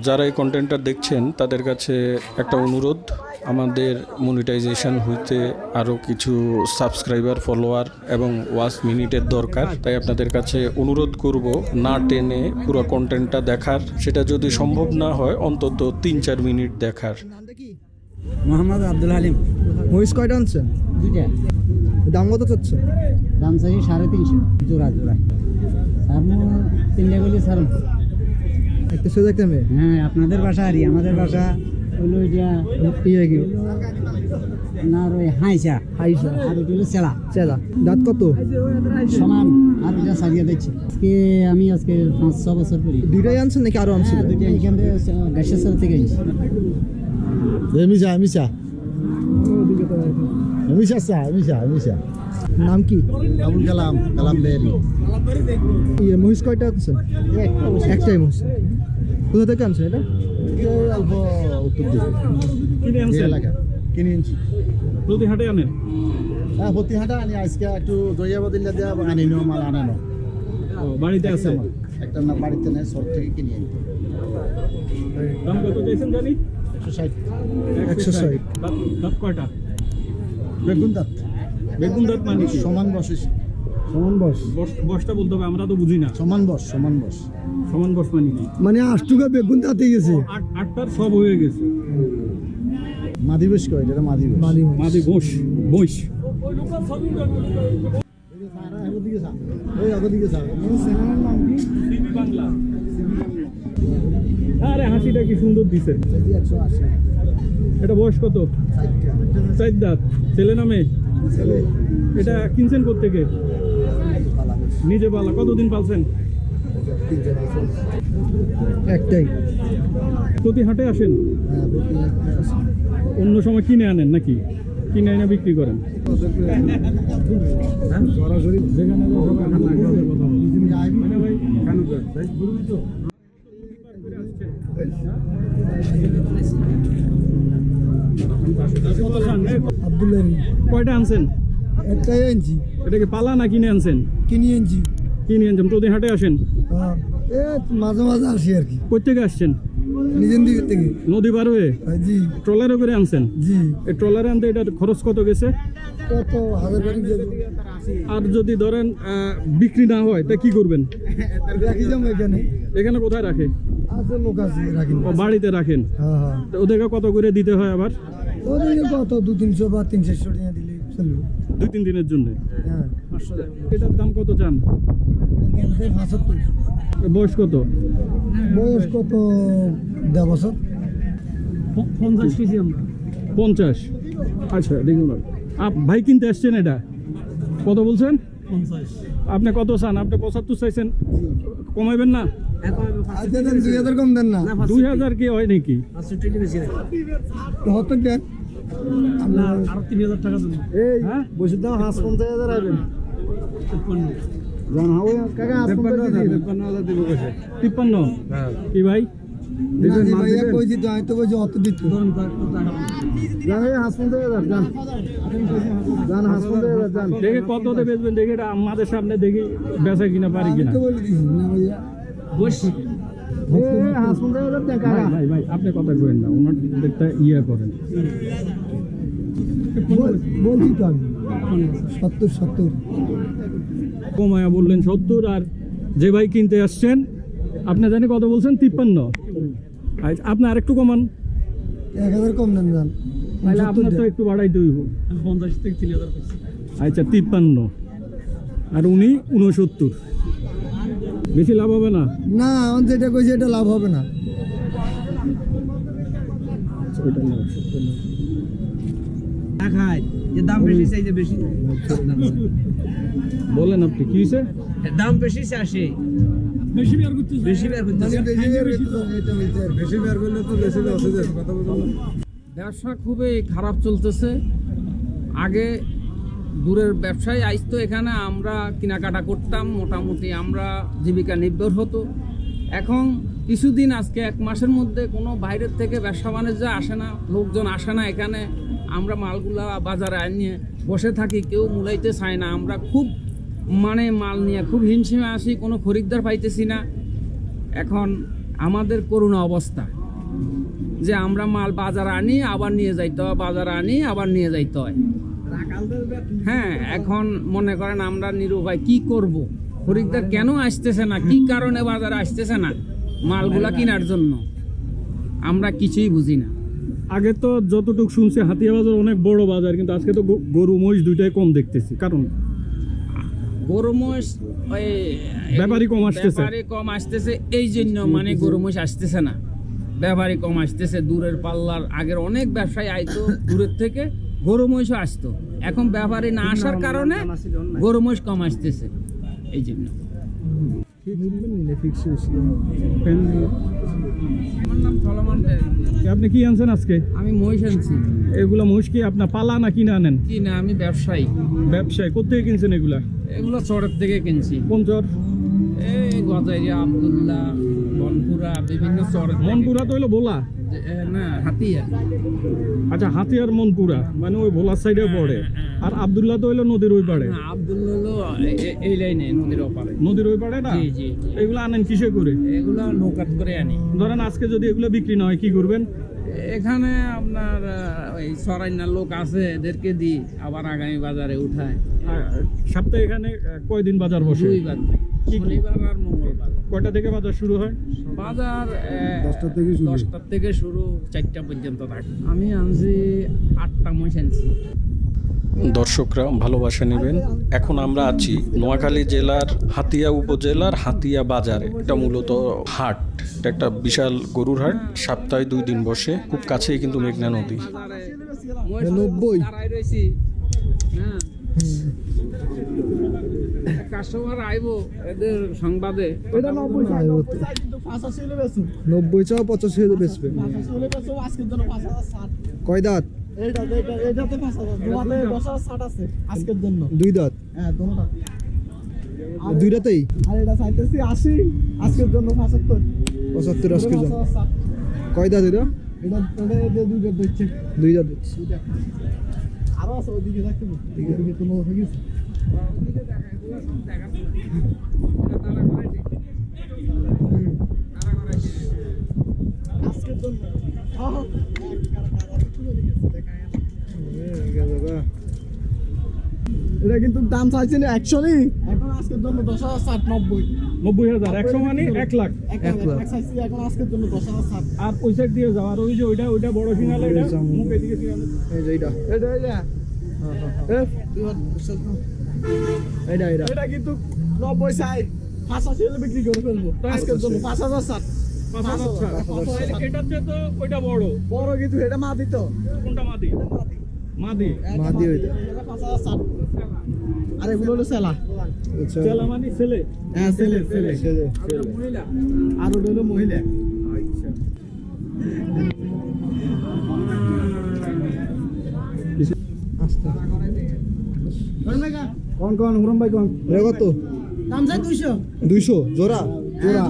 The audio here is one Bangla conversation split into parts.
যারা এই কন্টেন্টটা দেখছেন তাদের কাছে একটা অনুরোধ। আমাদের মনিটাইজেশন হইতে আরও কিছু সাবস্ক্রাইবার ফলোয়ার এবং ওয়াচ মিনিটের দরকার। তাই আপনাদের কাছে অনুরোধ করব না টেনে পুরো কন্টেন্টটা দেখার। সেটা যদি সম্ভব না হয় অন্তত তিন চার মিনিট দেখার। মোহাম্মদ আব্দুল হালিম। মহিষ কয়টা আনছেন দুইটা। দাম কত চাচ্ছে? দাম চাই সাড়ে তিনশো। জোড়া জোড়া। সারমু তিনটে বলি স্যার। একটা সোজা একটা মেয়ে হ্যাঁ আপনাদের বাসা আরই আমাদের বাসা হলো যা ইয়ে কি? আপনার ওই হাইসা। হাইসা। আর ওটা হলো সেলা চেলা। দাঁত কত? সমান আর ওটা সারিয়ে দিচ্ছি। আজকে আমি আজকে পাঁচ ছ বছর করি। দুইটাই আনছেন নাকি আরও আনছেন দুইটাই দুইটা এখান থেকে গ্যাসের সাথে থেকে আনছি। মিশা মিশা মিশা। চা মিশা মিশা নাম কি? আবুল কালাম কালাম বেরি ইয়ে মহিষ কয়টা আনছেন একটাই মহিষ। কোথা থেকে আনছেন এটা? অল্প উত্তর দিকে এলাকা। কিনে আনছি। প্রতি হাটে আনেন? হ্যাঁ প্রতি হাঁটা আনি। আজকে একটু জয়াবদিল্লা দেওয়া আনি নো মাল আনানো বাড়িতে একটা না বাড়িতে নেই সব থেকে কিনে আনি। দাম কত চাইছেন জানি? একশো ষাট। একশো ষাট। কয়টা? বেগুন দাঁত বেগুন দাঁত মানে কি? সমান বসে সমান বস। বসটা বলতে হবে আমরা তো বুঝি না। সমান বস সমান বস। সমান বস মানে কি? মানে আষ্টুকা বেগুন তাতে গেছে। আট আটটার সব হয়ে গেছে। মাদি বস কয়? এটা মাদি বস। আগদিকে স্যার বাংলা। আরে হাসিটা কি সুন্দর দিছে। একশো আশি। এটা বয়স কত? চার দাঁত ছেলে। নামে এটা কিনছেন কোথেকে নিজে পালা। কতদিন পালছেন? একটাই। প্রতি হাটে আসেন? হ্যাঁ অন্য সময় কিনে আনেন নাকি? কিনে এনে বিক্রি করেন? সরাসরি যেখানে আব্দুল্লাহ কয়টা আনছেন? একটাই আনছি। এটা পালা না কিনে আনছেন? কিনে আনছি। কিনে আনছেন প্রতি হাটে আসেন? হ্যাঁ। এ মাঝে মাঝে আসি আর কি। কোথেকে আসছেন? নিজের দিক থেকে। নদী পার হয়ে? হ্যাঁ, জি। ট্রলারে করে আনছেন? জি। এই ট্রলারে আনতে এটা খরচ কত গেছে? কত? হাজার আর যদি ধরেন বিক্রি না হয় তা কি করবেন? এখানে। এখানে কোথায় রাখে? আছে লোক আছে রাখি বাড়িতে রাখেন? হ্যাঁ হ্যাঁ। তো ওদেরকে কত করে দিতে হয় আবার? ওদিকে কত দু তিনশো বা টাকা দিলে চলবে। দুই তিন দিনের জন্য? হ্যাঁ। এটার দাম কত চান? বয়স কত? বয়স কত দেড় বছর। পঞ্চাশ কেজি আমরা। পঞ্চাশ? আচ্ছা দেখুন আপ ভাই কিনতে আসছেন এটা? কত বলছেন? আপনি কত চান? আপনি পঁচাত্তর চাইছেন। কমাইবেন না? আচ্ছা দেন দুই হাজার কম দেন না দুই হাজার কি হয় নাকি? সত্তর দেন আরও তিন হাজার টাকা দেবো এই হ্যাঁ? বসে হাঁস পঞ্চাশ হাজার তিপ্পান্ন। কি ভাই? দেখে কত বেচবেন আমাদের সামনে দেখি বেচা কিনা পারি কিনা। আপনি কথা করেন না ওনার একটা ইয়ে করেন। বলছি তো আমি। সত্তর সত্তর। কমায়া বললেন সত্তর আর যে ভাই কিনতে আসছেন আপনি জানি কত বলছেন? তিপ্পান্ন। আচ্ছা, আপনি আরেকটু কমান। এক হাজার কম দেন জান তাহলে আপনার তো একটু বাড়াইতে হইব পঞ্চাশ থেকে তিন হাজার আচ্ছা তিপ্পান্ন। আর উনি উনসত্তর বেশি লাভ হবে না? না আমার যেটা কইছে এটা লাভ হবে না। দাম বেশি বেশি। বলেন আপনি কি হয়েছে দাম বেশি চাষে বেশি বের করতে বেশি বের করতে মানে বেশি বের করলে তো বেশি ব্যবসা খুবই খারাপ চলতেছে। আগে দূরের ব্যবসায় আইসতো এখানে, আমরা কেনাকাটা করতাম, মোটামুটি আমরা জীবিকা নির্ভর হতো। এখন কিছুদিন আজকে, এক মাসের মধ্যে কোনো বাইরের থেকে ব্যবসা বাণিজ্য আসে না, লোকজন আসে না এখানে। আমরা মালগুলা বাজারে আনিয়ে বসে থাকি, কেউ মূলাইতে চায় না। আমরা খুব মানে মাল নিয়ে খুব হিমশিমে আসি, কোনো খরিদ্দার পাইতেছি না। এখন আমাদের করুণা অবস্থা, যে আমরা মাল বাজার আনি, আবার নিয়ে যাইতে হয়, বাজার আনি, আবার নিয়ে যাইতে হয়। হ্যাঁ এখন মনে করেন আমরা নিরুপায় কি করব? খরিদ্দার কেন আসতেছে না? কি কারণে বাজারে আসতেছে না? মালগুলা কেনার জন্য। আমরা কিছুই বুঝি না। আগে তো যতটুকু শুনছি হাতিয়া বাজার অনেক বড় বাজার কিন্তু আজকে তো গরু মহিষ দুইটাই কম দেখতেছি। কারণ? গরু মহিষ ওই ব্যাপারী কম আসতেছে। কম আসতেছে এই জন্য মানে গরু মহিষ আসতেছে না। ব্যাপারী কম আসতেছে দূরের পাল্লার আগের অনেক ব্যবসায়ী আইতো দূরের থেকে। গরু মহিষও আসতো। এখন ব্যাপারে না আসার কারণে গরু মহিষ কম আসতেছে। এই জন্য। আপনি কি আনছেন আজকে? আমি মহিষ আনছি। এগুলা মহিষ কি আপনার পালা না কিনে আনেন? কি না আমি ব্যবসায়ী। ব্যবসায় কোথেকে কিনছেন এগুলা? এগুলো চরের থেকে কিনছি। কোন চর? এই আবদুল্লাহ বনপুরা বিভিন্ন চরের। মনপুরা তো হইল এ, না আচ্ছা হাতিয়ার মনপুরা মানে ওই ভোলার সাইডে পড়ে। আর আবদুল্লাহ তো হইল নদীর ওই পাড়ে। হলো এই লাইনে নদীর ওপারে নদীর ওই পাড়ে না? জি জি এগুলো আনেন কিসে করে? এগুলো নৌকাত করে আনি। ধরেন আজকে যদি এগুলো বিক্রি না হয় কি করবেন? এখানে আপনার ওই সরাইনার লোক আছে এদেরকে দিই। আবার আগামী বাজারে উঠায়। সপ্তাহে এখানে কয়দিন বাজার বসে? দুইবার? শনিবার আর মঙ্গলবার। কয়টা থেকে বাজার শুরু হয়? বাজার দশটা থেকে শুরু। দশটার থেকে শুরু চারটা পর্যন্ত থাকে আমি আনছি আটটা মহিষ আনছি। দর্শকরা ভালোবাসা নেবেন। এখন আমরা আছি নোয়াখালী জেলার হাতিয়া উপজেলার হাতিয়া বাজারে। এটা মূলত হাট। এটা একটা বিশাল গরুর হাট। সপ্তাহে দুই দিন বসে। খুব কাছেই কিন্তু মেঘনা নদী। নব্বই। হ্যাঁ কাস্টমার আইবো এদের সংবাদে। এটা নব্বই নব্বই চা পঁচাশি হলে বেচবে। কয় দাঁত? আজকের জন্য। দুই দাঁত? হ্যাঁ দুই দাঁতেই আর এটা চাইতেছি আশি আজকের জন্য পঁচাত্তর। পঁচাত্তর আজকে জন কয় দাঁত এটা? এটা দুইটা দিচ্ছে দুই দাঁত আরও আছে ওইদিকে দেখতে ওইদিকে কোনো হয়ে গেছে? আজকের জন্য এটা কিন্তু দাম চাইছে না একশোরই? এখন আজকের জন্য দশ হাজার ষাট নব্বই। নব্বই হাজার একশো মানে এক লাখ। এক লাখ। এখন আজকের জন্য দশ হাজার ষাট। আর ওই সাইড দিয়ে যাও আর ওই যে ওইটা ওইটা বড় সিঙ্গালে এটা মুখ এদিকে সিঙ্গালে এই যে এইটা। এটা? এইটা এইটা এটা কিন্তু নব্বই চাই পাঁচ হাজার হলে বিক্রি করে ফেলব। আজকের জন্য পাঁচ হাজার ষাট। পাঁচ হাজার পাঁচ হাজার ষাট। তো ওইটা বড়। বড় কিন্তু এটা মা দিত কোনটা মাদি? মাদি। মাদি। ওইটা। এটা পাঁচ হাজার ষাট। আর এগুলো হলো সেলা আচ্ছা। চেলা মানি ছেলে। হ্যাঁ ছেলে ছেলে। ছেলে। আর ওটা হলো মহিলা। কোন কোন হুরম ভাই কোন। কত? দাম চাই দুইশো। দুইশো? জোড়া? জোড়া।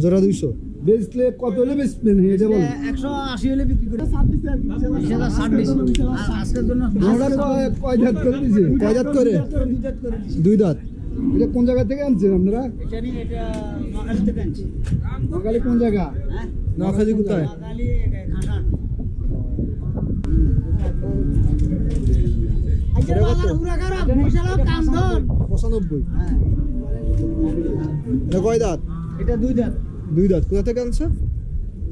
জোড়া। দুইশো? বেচলে কত হলে বেচবেন এটা বল একশো আশি হলে বিক্রি করে। ষাট দিচ্ছে আর কি বিশ। হাজার ষাট। দিচ্ছে আজকের জন্য কয়- কয় দাঁত করে দিছে? কয় দাঁত করে? দুই দাঁত এটা কোন জায়গা থেকে আনছেন আপনারা? এটা এটা নোয়াখালী থেকে আনছি। নোয়াখালী কোন জায়গা? হ্যাঁ? কোথায়? খাসান পঁচানব্বই। হ্যাঁ এটা কয় দাঁত? এটা দুই দাঁত। দুই দাঁত। কোথা থেকে আনছে?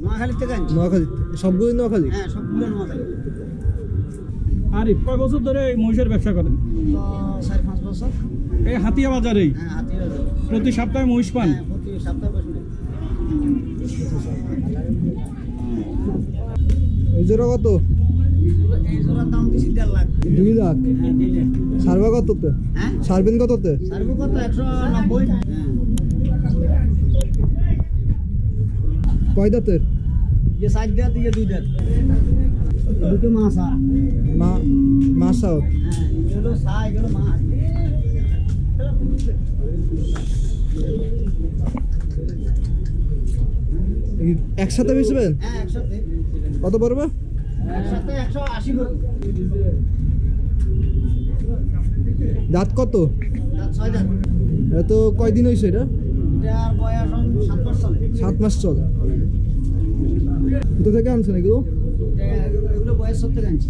নোয়াখালী থেকে আনছি। নোয়াখালী সবগুলোই নোয়াখালী? হ্যাঁ সবগুলো নোয়াখালী। আরিফ কয় বছর ধরে এই মহিষের ব্যবসা করেন? চার পাঁচ বছর। এই হাতিয়া বাজারেই? হ্যাঁ হাতি বাজার। প্রতি সপ্তাহে মহিষ পান? হ্যাঁ প্রতি সপ্তাহে বসে এই জোড়া কত? দুই লাখ দিলে কততে হ্যাঁ। কততে কয় দাঁতের? দুটো মাছা মা মাসাও হ্যাঁ এগুলো সা এগুলো মাছ একসাথে বেচবেন হ্যাঁ একসাথে। কত পড়বে? দাঁত কত? তো কয়দিন হয়েছে এটা? সাত মাস চলে। কোথা থেকে আনছেন এগুলো? এগুলো আনছি।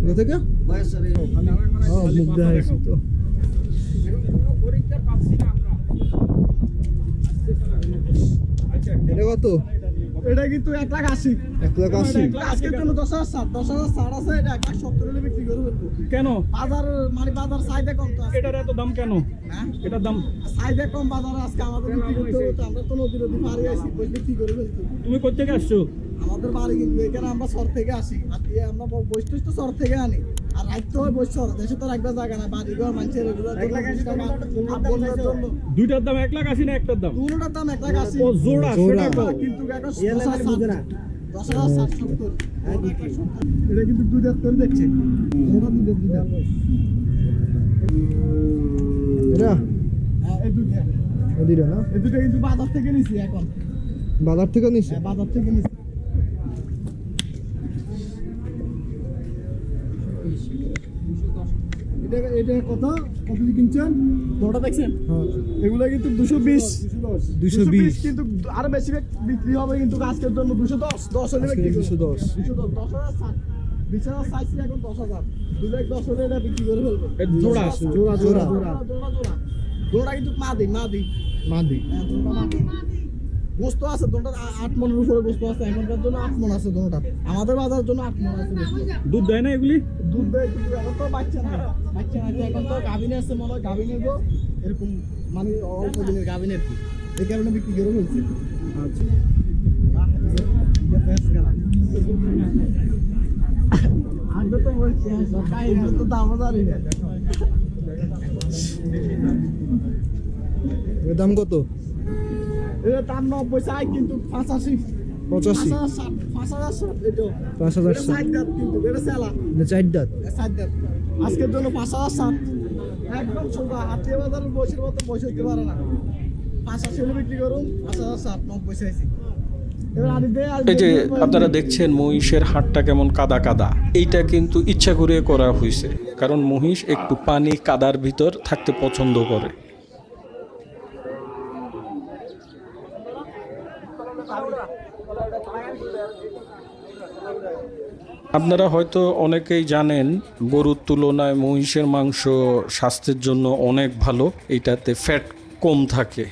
কোথা থেকে? মুখ দেখা তো। এটা কত? এটা কিন্তু এক লাখ আশি। এক লাখ আশি? আজকের জন্য দশ হাজার ষাট দশ হাজার ষাট আছে এটা এক লাখ সত্তর হলে বিক্রি করে ফেলব কেন? বাজার মানে বাজার চাহিদা কম তো এটার এত দাম কেন? হ্যাঁ? এটার দাম? চাহিদা কম বাজারে আজকে আমাদের বিক্রি করতে হবে আমরা তো নদী নদী পাড়ে আসি বই বিক্রি করে ফেলতে তুমি কোথেকে আসছো? আমাদের বাড়ি কিন্তু এখানে আমরা শহর থেকে আসি। আর আমরা বৈশ তো শহর থেকে আনি। আর রাখতে হয় শহর দেশে তো রাখবে জায়গা না বাড়ি ঘর মানুষের দুইটার দাম এক লাখ আশি না একটার দাম? দুটোটার দাম এক লাখ আশি। ও জোড়া। সেটা? কিন্তু দশ হাজার ষাট সত্তর এটা কিন্তু দেখছে। দুধের দুধ এটা? হ্যাঁ, এই দুধ না? এই দুটো কিন্তু বাজার থেকে নিছি এখন। বাজার থেকে নিছে? হ্যাঁ, বাজার থেকে নিছি। এটা এটা কত কত কিনছেন? বড়টা দেখছেন? হ্যাঁ। এগুলো কিন্তু দুশো বিশ। দুশো বিশ কিন্তু আরও বেশি বিক্রি হবে কিন্তু আজকের জন্য দুশো দশ। দশ হলে। দুশো দশ। দুশো দশ দশ হাজার হাজার চাইছি এখন দশ হাজার। দু লাখ দশ হলে এটা বিক্রি করে ফেলব জোড়া জোড়া জোড়া জোড়া। জোড়া জোড়া কিন্তু মা দিই মা দিই মাদি। হ্যাঁ, গোস্ত আছে দোনটার আট মনের উপরে গোস্ত আছে এখনকার জন্য আট মন আছে দোনটা আমাদের বাজারের জন্য আট মন আছে দুধ দেয় না এগুলি? দুধ দেয় কিন্তু এখন তো বাচ্চা না বাচ্চা না এখন তো গাভিনে আছে মনে হয় গাভিনে গো এরকম মানে অল্প দিনের গাভিনে আর কি এই কারণে বিক্রি করে ফেলছে। আগে তো বলছি তো দাম জানি না। দাম কত? দাম নব্বই চাই কিন্তু পাঁচাশি পঁচাশি? পাঁচ হাজার ষাট চার দাঁত আজকের জন্য পাঁচ হাজার ষাট একদম সোজা হাতিয়া বাজারের বয়সের মতো বয়স হতে পারে না। হলে বিক্রি করুন পাঁচ হাজার ষাট নব্বই চাইছি এই যে আপনারা দেখছেন মহিষের হাটটা কেমন কাদা কাদা। এইটা কিন্তু ইচ্ছা করে করা হয়েছে। কারণ মহিষ একটু পানি কাদার ভিতর থাকতে পছন্দ করে। আপনারা হয়তো অনেকেই জানেন, গরুর তুলনায় মহিষের মাংস স্বাস্থ্যের জন্য অনেক ভালো, এটাতে ফ্যাট কম থাকে।